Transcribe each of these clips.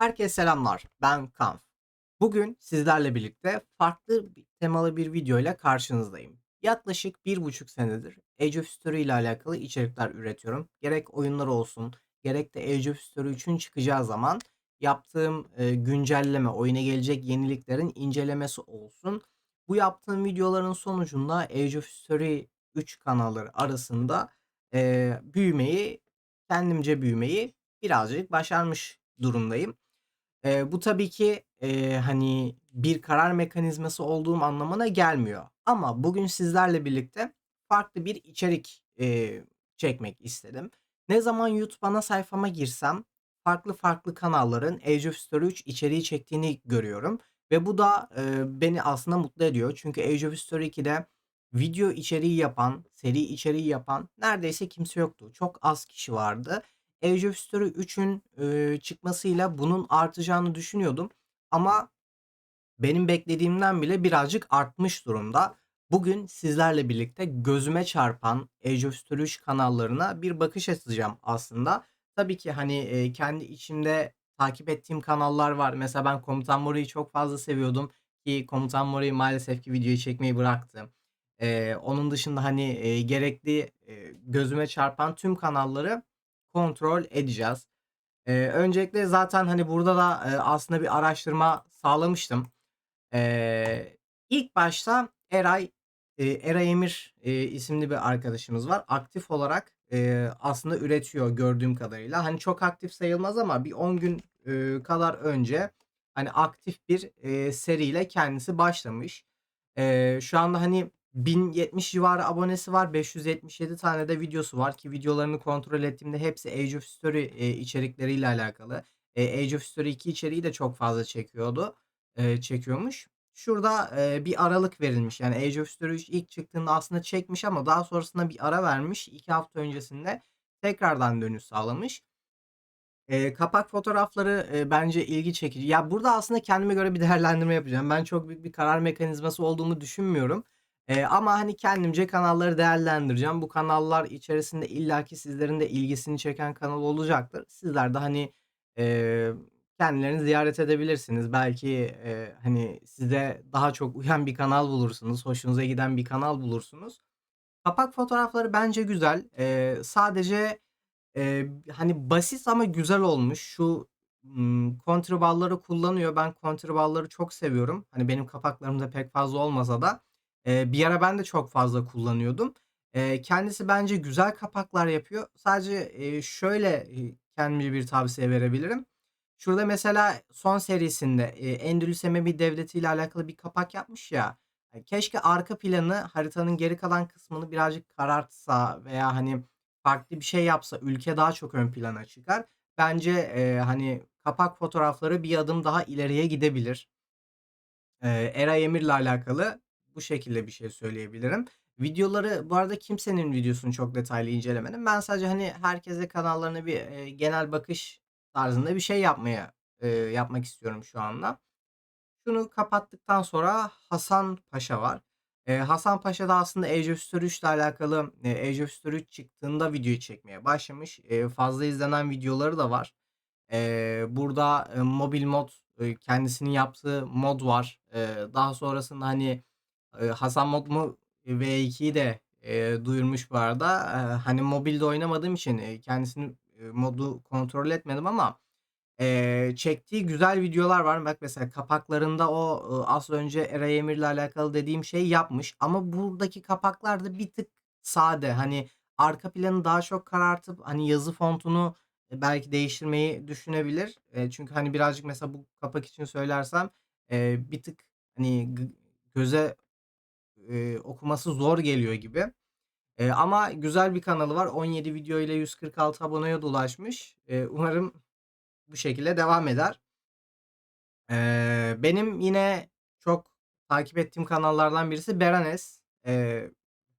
Herkese selamlar. Ben Kanf. Bugün sizlerle birlikte farklı bir temalı bir video ile karşınızdayım. Yaklaşık bir buçuk senedir Age of History ile alakalı içerikler üretiyorum. Gerek oyunlar olsun, gerek de Age of History 3'ün çıkacağı zaman yaptığım e, güncelleme, oyuna gelecek yeniliklerin incelemesi olsun. Bu yaptığım videoların sonucunda Age of History 3 kanalları arasında e, büyümeyi, kendimce büyümeyi birazcık başarmış durumdayım. Eee, bu tabii ki, eee, hani, bir karar mekanizması olduğum anlamına gelmiyor. Ama bugün sizlerle birlikte farklı bir içerik, eee, çekmek istedim. Ne zaman YouTube ana sayfama girsem farklı farklı kanalların Age of History 3 içeriği çektiğini görüyorum ve bu da, eee, beni aslında mutlu ediyor. Çünkü Age of History 2'de video içeriği yapan, seri içeriği yapan neredeyse kimse yoktu. Çok az kişi vardı. Age of History 3'ün, eee, çıkmasıyla bunun artacağını düşünüyordum ama benim beklediğimden bile birazcık artmış durumda. Bugün sizlerle birlikte gözüme çarpan Age of History 3 kanallarına bir bakış atacağım aslında. Tabii ki, hani, eee, kendi içimde takip ettiğim kanallar var. Mesela ben Komutan Mori'yi çok fazla seviyordum ki Komutan Mori maalesef ki videoyu çekmeyi bıraktı. Eee, onun dışında, hani, eee, gerekli, eee, gözüme çarpan tüm kanalları kontrol edeceğiz. Eee, öncelikle zaten, hani, burada da, eee, aslında bir araştırma sağlamıştım. Eee, ilk başta Eray, eee, Eray Emir, eee, isimli bir arkadaşımız var. Aktif olarak, eee, aslında üretiyor gördüğüm kadarıyla. Hani, çok aktif sayılmaz ama bir 10 gün, eee, kadar önce, hani, aktif bir, eee, seriyle kendisi başlamış. Eee, şu anda, hani, 1070 civarı abonesi var. 577 tane de videosu var ki videolarını kontrol ettiğimde hepsi Age of History, eee, içerikleriyle alakalı. Eee, Age of History 2 içeriği de çok fazla çekiyordu, eee, çekiyormuş. Şurada, bir aralık verilmiş. Yani Age of History 3 ilk çıktığında aslında çekmiş ama daha sonrasında bir ara vermiş. 2 hafta öncesinde tekrardan dönüş sağlamış. Eee, kapak fotoğrafları, eee, bence ilgi çekici. Ya, burada aslında kendime göre bir değerlendirme yapacağım. Ben çok büyük bir karar mekanizması olduğunu düşünmüyorum. Eee, ama, hani, kendimce kanalları değerlendireceğim. Bu kanallar içerisinde illaki sizlerin de ilgisini çeken kanal olacaktır. Sizler de, hani, eee, kendilerini ziyaret edebilirsiniz. Belki, eee, hani, size daha çok uyan bir kanal bulursunuz, hoşunuza giden bir kanal bulursunuz. Kapak fotoğrafları bence güzel. Eee, sadece, eee, hani, basit ama güzel olmuş. Şu, ımm, kullanıyor. Ben kontr çok seviyorum. Hani, benim kapaklarımda pek fazla olmasa da, eee, bir ara ben de çok fazla kullanıyordum. Eee, kendisi bence güzel kapaklar yapıyor. Sadece, eee, şöyle, eee, kendimce bir tavsiye verebilirim. Şurada mesela son serisinde, eee, Endülüs Emevi Devleti ile alakalı bir kapak yapmış ya. Keşke arka planı, haritanın geri kalan kısmını birazcık karartsa veya, hani, farklı bir şey yapsa ülke daha çok ön plana çıkar. Bence, eee, hani, kapak fotoğrafları bir adım daha ileriye gidebilir. Eee, Eray Emir'le alakalı bu şekilde bir şey söyleyebilirim. Videoları bu arada kimsenin videosunu çok detaylı incelemedim. Ben sadece, hani, herkese kanallarına bir, eee, genel bakış tarzında bir şey yapmaya, eee, yapmak istiyorum şu anda. Şunu kapattıktan sonra Hasan Paşa var. Eee, Hasan Paşa da aslında Age of History 3 ile alakalı, eee, Age of History 3 çıktığında videoyu çekmeye başlamış. Eee, fazla izlenen videoları da var. Eee, burada, eee, mobil mod, eee, kendisinin yaptığı mod var. Eee, daha sonrasında, hani, Hasan Mod mu V2'yi de, eee, duyurmuş bu arada. Eee, hani, mobilde oynamadığım için, eee, kendisinin, eee, modu kontrol etmedim ama Eee, çektiği güzel videolar var. Bak mesela kapaklarında o, ııı, az önce Eray Emir'le alakalı dediğim şeyi yapmış ama buradaki kapaklar da bir tık sade. Hani, arka planı daha çok karartıp, hani, yazı fontunu, belki değiştirmeyi düşünebilir. Eee, çünkü, hani, birazcık mesela bu kapak için söylersem, eee, bir tık, hani, göze, eee, okuması zor geliyor gibi. Eee, ama güzel bir kanalı var. 17 video ile 146 aboneye de ulaşmış. Eee, umarım bu şekilde devam eder. Eee, benim yine çok takip ettiğim kanallardan birisi Beranes. Eee,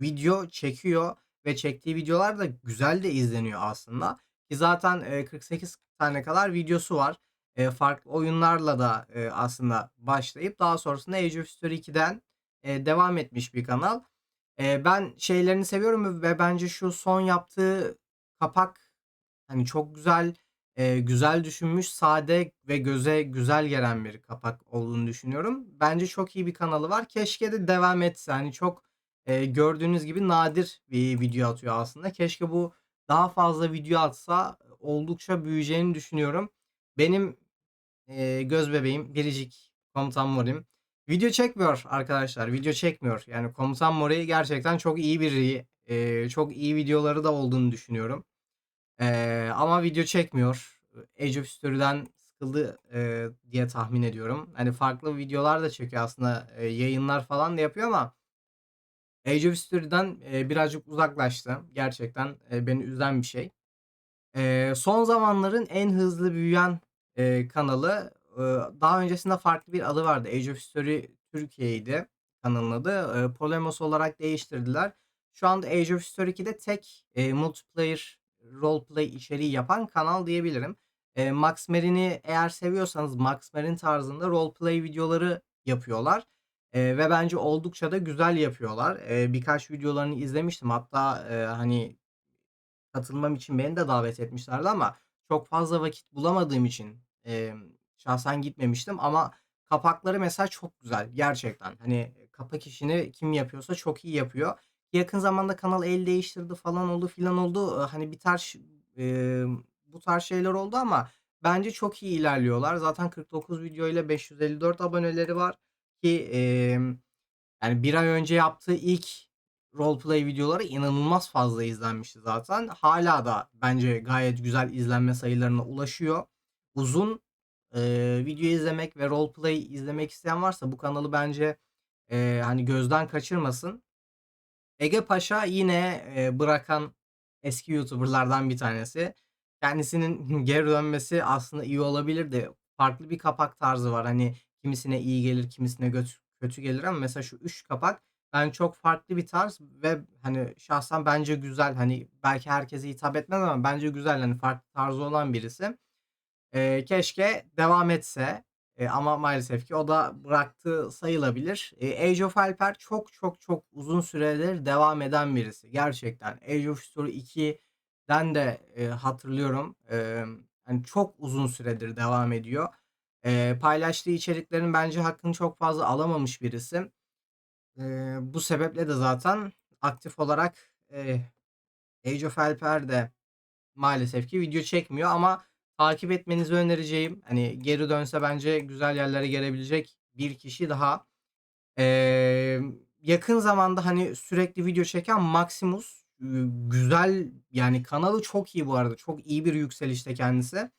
video çekiyor ve çektiği videolar da güzel de izleniyor aslında. Ki zaten, eee, 48 tane kadar videosu var. Eee, farklı oyunlarla da, eee, aslında başlayıp daha sonrasında Age of History 2'den, eee, devam etmiş bir kanal. Eee, ben şeylerini seviyorum ve bence şu son yaptığı kapak, hani, çok güzel. eee, güzel düşünmüş, sade ve göze güzel gelen bir kapak olduğunu düşünüyorum. Bence çok iyi bir kanalı var. Keşke de devam etse. Hani, çok, eee, gördüğünüz gibi nadir bir video atıyor aslında. Keşke bu daha fazla video atsa oldukça büyüyeceğini düşünüyorum. Benim, eee, gözbebeğim, biricik Komutan Mori'm video çekmiyor arkadaşlar, video çekmiyor. Yani Komutan Mori gerçekten çok iyi biri. Eee, çok iyi videoları da olduğunu düşünüyorum. Eee, ama video çekmiyor. Age of History'den sıkıldı, eee, diye tahmin ediyorum. Hani, farklı videolar da çekiyor aslında, eee, yayınlar falan da yapıyor ama Age of History'den, eee, birazcık uzaklaştı. Gerçekten, eee, beni üzen bir şey. Eee, son zamanların en hızlı büyüyen, eee, kanalı. Daha öncesinde farklı bir adı vardı. Age of History Türkiye'ydi kanalın adı. Polemos olarak değiştirdiler. Şu anda Age of History 2'de tek, eee, multiplayer roleplay içeriği yapan kanal diyebilirim. Eee, Max Marin'i eğer seviyorsanız Max Marin tarzında roleplay videoları yapıyorlar, eee, ve bence oldukça da güzel yapıyorlar. Eee, birkaç videolarını izlemiştim. Hatta, eee, hani, katılmam için beni de davet etmişlerdi ama çok fazla vakit bulamadığım için, emm, şahsen gitmemiştim ama kapakları mesela çok güzel gerçekten. Hani, kapak işini kim yapıyorsa çok iyi yapıyor. Yakın zamanda kanal el değiştirdi falan oldu filan oldu. Hani, bir tarz emm, bu tarz şeyler oldu ama bence çok iyi ilerliyorlar. Zaten 49 videoyla 554 aboneleri var ki, emm, yani 1 ay önce yaptığı ilk roleplay videoları inanılmaz fazla izlenmişti zaten. Hâlâ da bence gayet güzel izlenme sayılarına ulaşıyor. Uzun, eee, video izlemek ve roleplay izlemek isteyen varsa bu kanalı bence, eee, hani, gözden kaçırmasın. Ege Paşa yine, eee, bırakan eski YouTuber'lardan bir tanesi. Kendisinin geri dönmesi aslında iyi olabilirdi. Farklı bir kapak tarzı var. Hani, kimisine iyi gelir, kimisine kötü gelir ama mesela şu 3 kapak ben çok farklı bir tarz ve, hani, şahsen bence güzel. Hani, belki herkese hitap etmez ama bence güzel. Hani, farklı tarzı olan birisi. Eee, keşke devam etse, eee, ama maalesef ki o da bıraktı sayılabilir. Eee, Age of Alper çok, çok, çok uzun süredir devam eden birisi gerçekten. Age of History 2'den de, eee, hatırlıyorum. Emm, hani, çok uzun süredir devam ediyor. Eee, paylaştığı içeriklerin bence hakkını çok fazla alamamış birisi. Eee, bu sebeple de zaten aktif olarak, eee, Age of Alper de maalesef ki video çekmiyor ama takip etmenizi önereceğim, hani, geri dönse bence güzel yerlere gelebilecek bir kişi daha. Emm, yakın zamanda, hani, sürekli video çeken Maximus, güzel, yani, kanalı çok iyi bu arada. Çok iyi bir yükselişte kendisi.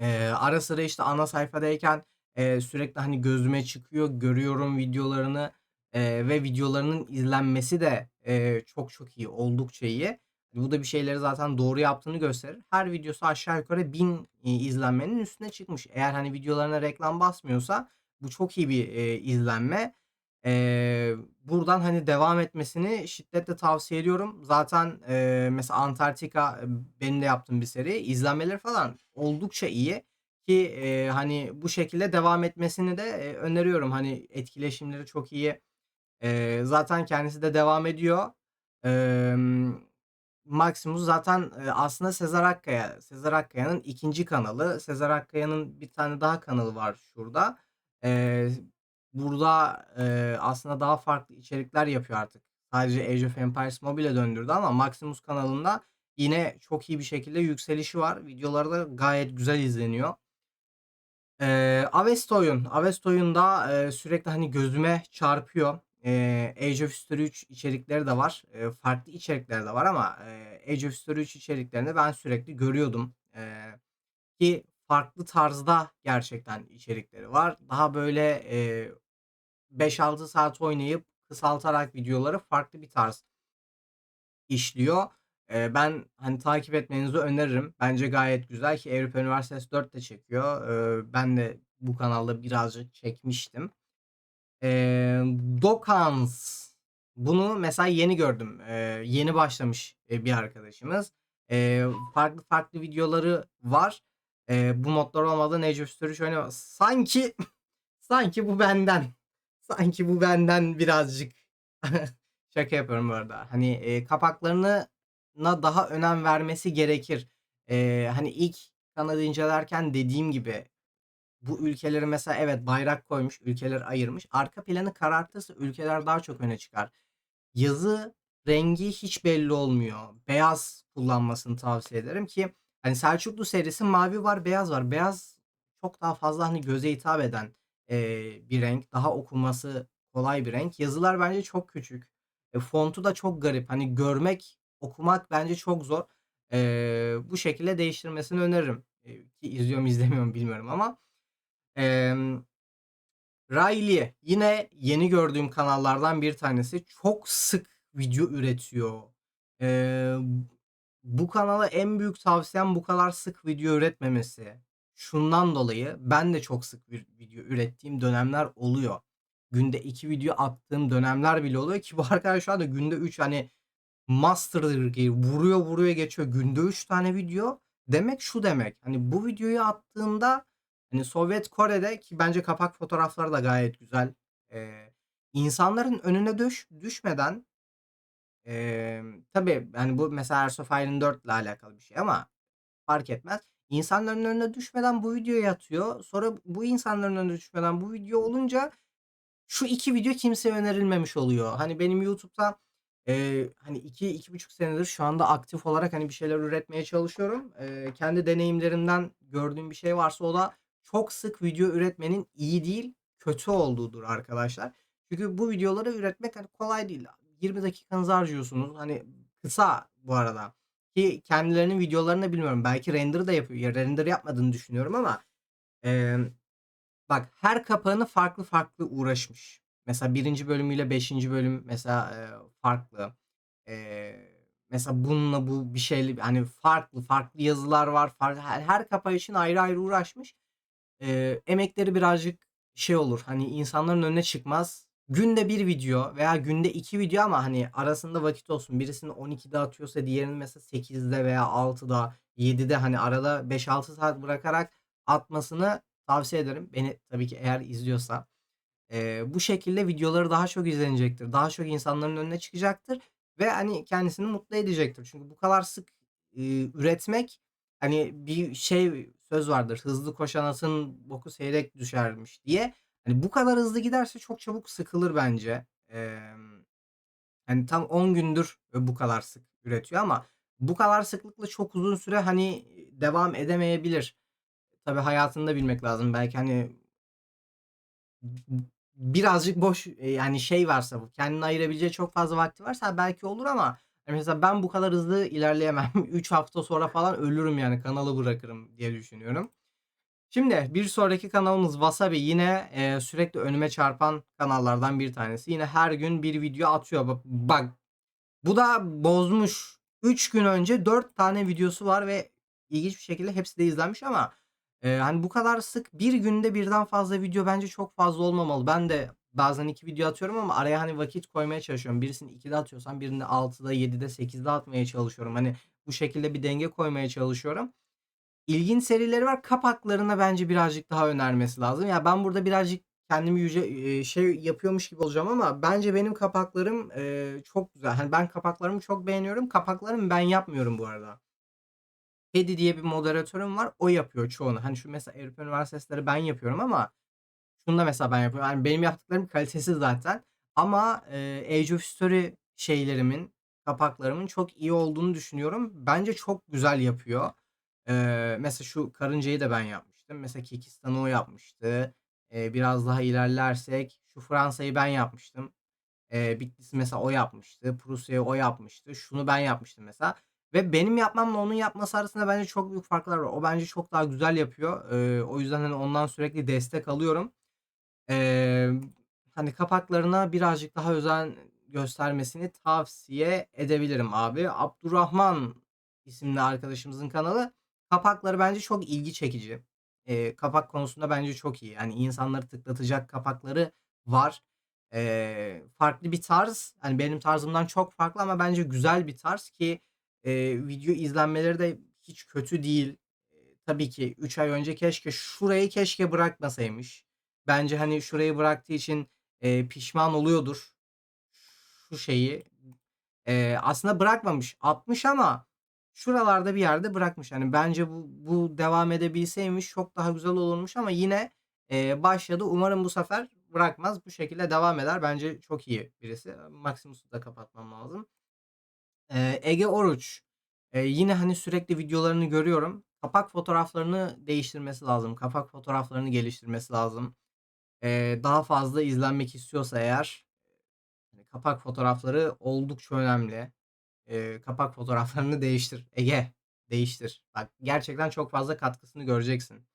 Eee, ara sıra, işte, ana sayfadayken, eee, sürekli, hani, gözüme çıkıyor, görüyorum videolarını, eee, ve videolarının izlenmesi de, eee, çok çok iyi, oldukça iyi. Bu da bir şeyleri zaten doğru yaptığını gösterir. Her videosu aşağı yukarı 1000, iii, izlenmenin üstüne çıkmış. Eğer, hani, videolarına reklam basmıyorsa bu çok iyi bir, eee, izlenme. Eee, buradan, hani, devam etmesini şiddetle tavsiye ediyorum. Zaten, eee, mesela Antarktika benim de yaptığım bir seri. İzlenmeleri falan oldukça iyi ki, eee, hani, bu şekilde devam etmesini de, eee, öneriyorum. Hani, etkileşimleri çok iyi. Eee, zaten kendisi de devam ediyor. Emm, Maximus zaten, aslında Sezer Akkaya. Sezer Akkaya'nın 2'nci kanalı. Sezer Akkaya'nın bir tane daha kanalı var şurada. Burada, aslında daha farklı içerikler yapıyor artık. Sadece Age of Empires Mobile'e döndürdü ama Maximus kanalında yine çok iyi bir şekilde yükselişi var. Videoları da gayet güzel izleniyor. Eee, Avesta Oyun. Avesta Oyun da, sürekli, hani, gözüme çarpıyor. Eee, Age of History 3 içerikleri de var. Eee, farklı içerikleri de var ama, eee, Age of History 3 içeriklerini ben sürekli görüyordum. Eee, ki farklı tarzda gerçekten içerikleri var. Daha böyle, eee, 5-6 saat oynayıp kısaltarak videoları farklı bir tarz işliyor. Eee, ben, hani, takip etmenizi öneririm. Bence gayet güzel ki Avrupa Üniversitesi 4 de çekiyor. Eee, ben de bu kanalda birazcık çekmiştim. Eee, Dokans. Bunu mesela yeni gördüm. Eee, yeni başlamış, bir arkadaşımız. Eee, farklı farklı videoları var. Eee, bu modlar olmadan Age of History 3 oynamaz. Sanki sanki bu benden. Sanki bu benden birazcık. Şaka yapıyorum bu arada. Hani, eee, kapaklarına daha önem vermesi gerekir. Eee, hani, ilk kanalı incelerken dediğim gibi bu ülkeleri mesela evet bayrak koymuş, ülkeleri ayırmış. Arka planı karartırsa ülkeler daha çok öne çıkar. Yazı rengi hiç belli olmuyor. Beyaz kullanmasını tavsiye ederim ki hani Selçuklu serisi mavi var, beyaz var. Beyaz çok daha fazla hani göze hitap eden eee, bir renk. Daha okunması kolay bir renk. Yazılar bence çok küçük. E, fontu da çok garip. Hani görmek, okumak bence çok zor. Eee, bu şekilde değiştirmesini öneririm. Eee, ki izliyor mu izlemiyor mu bilmiyorum ama. Emm Riley yine yeni gördüğüm kanallardan bir tanesi. Çok sık video üretiyor. Eee, bu kanala en büyük tavsiyem bu kadar sık video üretmemesi. Şundan dolayı ben de çok sık bir video ürettiğim dönemler oluyor. Günde 2 video attığım dönemler bile oluyor ki bu arkadaş şu anda günde 3 hani gibi vuruyor vuruyor geçiyor. Günde 3 tane video demek şu demek. Hani bu videoyu attığında hani Sovyet Kore'de ki bence kapak fotoğrafları da gayet güzel. Eee, insanların önüne düş düşmeden emm, tabii hani bu mesela Hearts of Iron 4 ile alakalı bir şey ama fark etmez. İnsanların önüne düşmeden bu videoyu atıyor. Sonra bu insanların önüne düşmeden bu video olunca şu 2 video kimseye önerilmemiş oluyor. Hani benim YouTube'da, eee, hani 2-2,5 senedir şu anda aktif olarak, hani, bir şeyler üretmeye çalışıyorum. Eee, kendi deneyimlerimden gördüğüm bir şey varsa o da çok sık video üretmenin iyi değil, kötü olduğudur arkadaşlar. Çünkü bu videoları üretmek, hani, kolay değil. 20 dakikanızı harcıyorsunuz. Hani, kısa bu arada ki kendilerinin videolarını bilmiyorum. Belki render da yapıyor. Ya, render yapmadığını düşünüyorum ama, emm, bak her kapağını farklı farklı uğraşmış. Mesela 1. bölümüyle 5. bölüm mesela, eee, farklı. Eee, mesela bununla bu bir şeyli hani, farklı farklı yazılar var. Farklı her her kapağı için ayrı ayrı uğraşmış. Eee, emekleri birazcık şey olur, hani, insanların önüne çıkmaz. Günde 1 video veya günde 2 video ama, hani, arasında vakit olsun. Birisini 12'de atıyorsa diğerinin mesela 8'de veya 6'da, 7'de, hani, arada 5-6 saat bırakarak atmasını tavsiye ederim. Beni tabii ki eğer izliyorsa. Eee, bu şekilde videoları daha çok izlenecektir. Daha çok insanların önüne çıkacaktır ve, hani, kendisini mutlu edecektir. Çünkü bu kadar sık, eee, üretmek, hani, bir şey söz vardır, "Hızlı koşan atın boku seyrek düşermiş." diye. Hani, bu kadar hızlı giderse çok çabuk sıkılır bence. Emm, hani, tam 10 gündür, eee, bu kadar sık üretiyor ama bu kadar sıklıkla çok uzun süre, hani, devam edemeyebilir. Tabii hayatını da bilmek lazım. Belki, hani birazcık boş, eee, yani, şey varsa bu, kendine ayırabileceği çok fazla vakti varsa belki olur ama, mesela ben bu kadar hızlı ilerleyemem. 3 hafta sonra falan ölürüm, yani, kanalı bırakırım diye düşünüyorum. Şimdi bir sonraki kanalımız Wasabi. Yine, eee, sürekli önüme çarpan kanallardan bir tanesi. Yine her gün bir video atıyor. Ba bak, bu da bozmuş. 3 gün önce 4 tane videosu var ve ilginç bir şekilde hepsi de izlenmiş ama, eee, hani, bu kadar sık bir günde birden fazla video bence çok fazla olmamalı. Ben de bazen 2 video atıyorum ama araya, hani, vakit koymaya çalışıyorum. Birisini 2'de atıyorsam birini 6'da, 7'de, 8'de atmaya çalışıyorum. Hani, bu şekilde bir denge koymaya çalışıyorum. İlginç serileri var. Kapaklarına bence birazcık daha önermesi lazım. Ya, ben burada birazcık kendimi yüce eee, şey yapıyormuş gibi olacağım ama bence benim kapaklarım, eee, çok güzel. Hani, ben kapaklarımı çok beğeniyorum. Kapaklarımı ben yapmıyorum bu arada. Kedi diye bir moderatörüm var. O yapıyor çoğunu. Hani, şu mesela Avrupa Üniversitesi'leri ben yapıyorum ama şunu da mesela ben yapıyorum. Yani, benim yaptıklarım kalitesiz zaten ama, eee, Age of History şeylerimin, kapaklarımın çok iyi olduğunu düşünüyorum. Bence çok güzel yapıyor. Eee, mesela şu karıncayı da ben yapmıştım. Mesela Kekistan'ı o yapmıştı. Eee, biraz daha ilerlersek şu Fransa'yı ben yapmıştım. Eee, Bitlis'i mesela o yapmıştı. Prusya'yı o yapmıştı. Şunu ben yapmıştım mesela ve benim yapmamla onun yapması arasında bence çok büyük farklar var. O bence çok daha güzel yapıyor. Eee, o yüzden, hani, ondan sürekli destek alıyorum. Emm, hani, kapaklarına birazcık daha özen göstermesini tavsiye edebilirim abi. Abdurrahman isimli arkadaşımızın kanalı. Kapakları bence çok ilgi çekici. Eee, kapak konusunda bence çok iyi. Yani, insanları tıklatacak kapakları var. Eee, farklı bir tarz, hani, benim tarzımdan çok farklı ama bence güzel bir tarz ki, eee, video izlenmeleri de hiç kötü değil. Eee, tabii ki 3 ay önce keşke şurayı keşke bırakmasaymış. Bence, hani, şurayı bıraktığı için, eee, pişman oluyordur. Şu şeyi, eee, aslında bırakmamış, atmış ama şuralarda bir yerde bırakmış. Hani bence bu bu devam edebilseymiş çok daha güzel olurmuş ama yine, eee, başladı. Umarım bu sefer bırakmaz. Bu şekilde devam eder. Bence çok iyi birisi. Maximus'u da kapatmam lazım. Eee, Ege Oruç. Eee, yine, hani, sürekli videolarını görüyorum. Kapak fotoğraflarını değiştirmesi lazım. Kapak fotoğraflarını geliştirmesi lazım. Eee, daha fazla izlenmek istiyorsa eğer, hani, kapak fotoğrafları oldukça önemli. Eee, kapak fotoğraflarını değiştir Ege, değiştir. Bak gerçekten çok fazla katkısını göreceksin.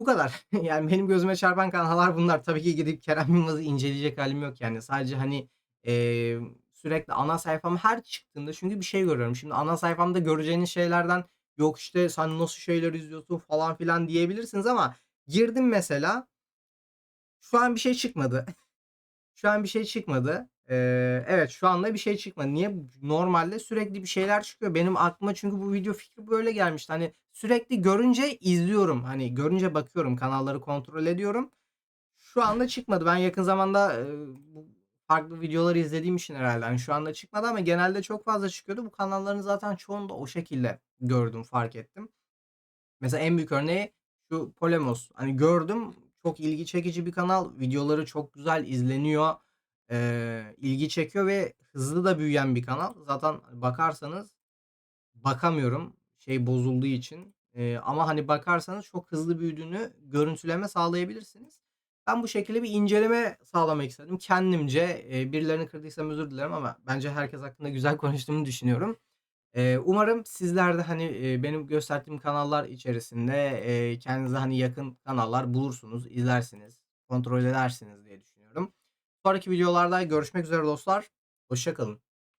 Bu kadar. Yani benim gözüme çarpan kanallar bunlar. Tabii ki gidip Kerem Yılmaz'ı inceleyecek hâlim yok yani. Sadece, hani, eee, sürekli ana sayfama her çıktığında çünkü bir şey görüyorum. Şimdi ana sayfamda göreceğiniz şeylerden "Yok, işte, sen nasıl şeyler izliyorsun?" falan filan diyebilirsiniz ama girdim mesela şu an bir şey çıkmadı. Şu an bir şey çıkmadı. Eee, evet, şu anda bir şey çıkmadı. Niye? Normalde sürekli bir şeyler çıkıyor. Benim aklıma çünkü bu video fikri böyle gelmişti. Hani, sürekli görünce izliyorum. Hani, görünce bakıyorum, kanalları kontrol ediyorum. Şu anda çıkmadı. Ben yakın zamanda, bu farklı videoları izlediğim için herhâlde, hani, şu anda çıkmadı ama genelde çok fazla çıkıyordu. Bu kanalların zaten çoğunu o şekilde gördüm, fark ettim. Mesela en büyük örneği şu Polemos. Hani, gördüm, çok ilgi çekici bir kanal. Videoları çok güzel izleniyor. Eee, ilgi çekiyor ve hızlı da büyüyen bir kanal. Zaten bakarsanız bakamıyorum, şey bozulduğu için. Eee, ama, hani, bakarsanız çok hızlı büyüdüğünü görüntüleme sağlayabilirsiniz. Ben bu şekilde bir inceleme sağlamak istedim kendimce. Eee, birilerini kırdıysam özür dilerim ama bence herkes hakkında güzel konuştuğumu düşünüyorum. Eee, umarım sizler de, hani, eee, benim gösterdiğim kanallar içerisinde, eee, kendinize, hani, yakın kanallar bulursunuz, izlersiniz, kontrol edersiniz diye düşünüyorum. Sonraki videolarda görüşmek üzere dostlar. Hoşça kalın.